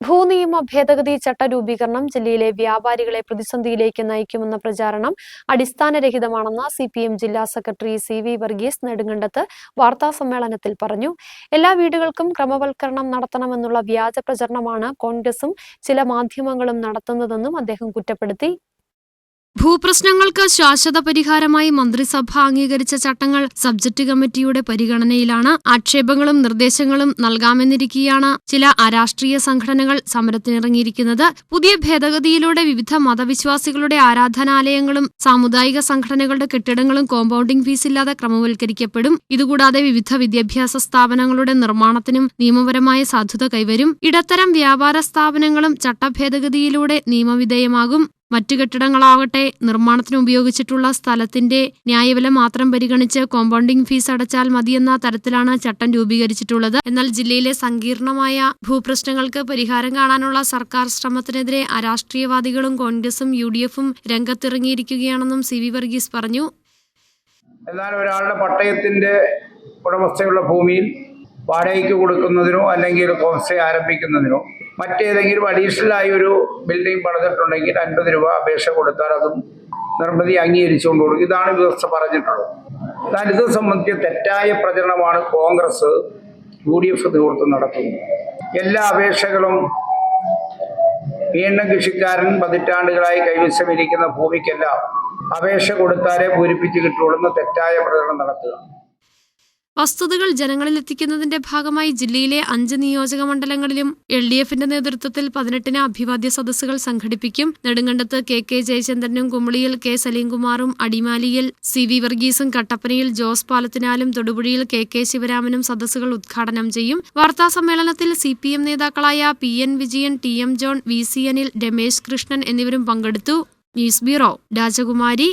ഭൂനിയമ ഭേദഗതി ചട്ട രൂപീകരണം ജില്ലയിലെ വ്യാപാരികളെ പ്രതിസന്ധിയിലേക്ക് നയിക്കുമെന്ന പ്രചാരണം അടിസ്ഥാനരഹിതമാണെന്ന് സി പി എം ജില്ലാ സെക്രട്ടറി സി വി വർഗീസ് നെടുങ്കണ്ടത്ത് വാർത്താസമ്മേളനത്തിൽ പറഞ്ഞു. എല്ലാ വീടുകൾക്കും ക്രമവൽക്കരണം നടത്തണമെന്നുള്ള വ്യാജ പ്രചരണമാണ് കോൺഗ്രസും ചില മാധ്യമങ്ങളും നടത്തുന്നതെന്നും അദ്ദേഹം കുറ്റപ്പെടുത്തി. ഭൂപ്രശ്നങ്ങൾക്ക് ശാശ്വത പരിഹാരമായി മന്ത്രിസഭ അംഗീകരിച്ച ചട്ടങ്ങൾ സബ്ജക്ട് കമ്മിറ്റിയുടെ പരിഗണനയിലാണ്. ആക്ഷേപങ്ങളും നിർദ്ദേശങ്ങളും നൽകാമെന്നിരിക്കെയാണ് ചില അരാഷ്ട്രീയ സംഘടനകൾ സമരത്തിനിറങ്ങിയിരിക്കുന്നത്. പുതിയ ഭേദഗതിയിലൂടെ വിവിധ മതവിശ്വാസികളുടെ ആരാധനാലയങ്ങളും സാമുദായിക സംഘടനകളുടെ കെട്ടിടങ്ങളും കോമ്പൗണ്ടിംഗ് ഫീസില്ലാതെ ക്രമവൽക്കരിക്കപ്പെടും. ഇതുകൂടാതെ വിവിധ വിദ്യാഭ്യാസ സ്ഥാപനങ്ങളുടെ നിർമ്മാണത്തിനും നിയമപരമായ സാധുത കൈവരും. ഇടത്തരം വ്യാപാര സ്ഥാപനങ്ങളും ചട്ടഭേദഗതിയിലൂടെ നിയമവിധേയമാകും. മറ്റു കെട്ടിടങ്ങളാവട്ടെ നിർമ്മാണത്തിന് ഉപയോഗിച്ചിട്ടുള്ള സ്ഥലത്തിന്റെ ന്യായവില മാത്രം പരിഗണിച്ച് കോമ്പൗണ്ടിംഗ് ഫീസ് അടച്ചാൽ മതിയെന്ന തരത്തിലാണ് ചട്ടം രൂപീകരിച്ചിട്ടുള്ളത്. എന്നാൽ ജില്ലയിലെ സങ്കീർണമായ ഭൂപ്രശ്നങ്ങൾക്ക് പരിഹാരം കാണാനുള്ള സർക്കാർ ശ്രമത്തിനെതിരെ അരാഷ്ട്രീയവാദികളും കോൺഗ്രസും യു ഡി എഫും രംഗത്തിറങ്ങിയിരിക്കുകയാണെന്നും സി വി വർഗീസ് പറഞ്ഞു. എന്നാൽ ഒരാളുടെ പട്ടയത്തിന്റെ ഉടമസ്ഥയുള്ള ഭൂമിയിൽ വാടകയ്ക്ക് കൊടുക്കുന്നതിനോ അല്ലെങ്കിൽ ഹോംസ്റ്റേ ആരംഭിക്കുന്നതിനോ മറ്റേതെങ്കിലും അഡീഷണലായി ഒരു ബിൽഡിംഗ് പണിതിട്ടുണ്ടെങ്കിൽ അൻപത് രൂപ അപേക്ഷ കൊടുത്താൽ അതും നിർമ്മിതി അംഗീകരിച്ചുകൊണ്ട് കൊടുക്കും. ഇതാണ് വ്യവസ്ഥ പറഞ്ഞിട്ടുള്ളത്. എന്നാൽ ഇത് സംബന്ധിച്ച് തെറ്റായ പ്രചരണമാണ് കോൺഗ്രസ് യു ഡി എഫ് നേതൃത്വം നടത്തുന്നത്. എല്ലാ അപേക്ഷകളും വീണ്ടും കൃഷിക്കാരൻ പതിറ്റാണ്ടുകളായി കൈവശമിരിക്കുന്ന ഭൂമിക്കെല്ലാം അപേക്ഷ കൊടുത്താലേ പൂരിപ്പിച്ച് കിട്ടുള്ളൂ തെറ്റായ പ്രചരണം നടത്തുക. വസ്തുതകൾ ജനങ്ങളിൽ എത്തിക്കുന്നതിന്റെ ഭാഗമായി ജില്ലയിലെ അഞ്ച് നിയോജക മണ്ഡലങ്ങളിലും എൽ ഡി എഫിന്റെ നേതൃത്വത്തിൽ പതിനെട്ടിന് അഭിവാദ്യ സദസ്സുകൾ സംഘടിപ്പിക്കും. നെടുങ്കണ്ടത്ത് കെ കെ ജയചന്ദ്രനും കുമളിയിൽ കെ സലീംകുമാറും അടിമാലിയിൽ സി വി വർഗീസും കട്ടപ്പനയിൽ ജോസ് പാലത്തിനാലും തൊടുപുഴയിൽ കെ കെ ശിവരാമനും സദസ്സുകൾ ഉദ്ഘാടനം ചെയ്യും. വാർത്താ സമ്മേളനത്തിൽ സി പി എം നേതാക്കളായ P N Vijayan T M John V C Anil Ramesh Krishnan എന്നിവരും പങ്കെടുത്തു. ന്യൂസ് ബ്യൂറോ രാജകുമാരി.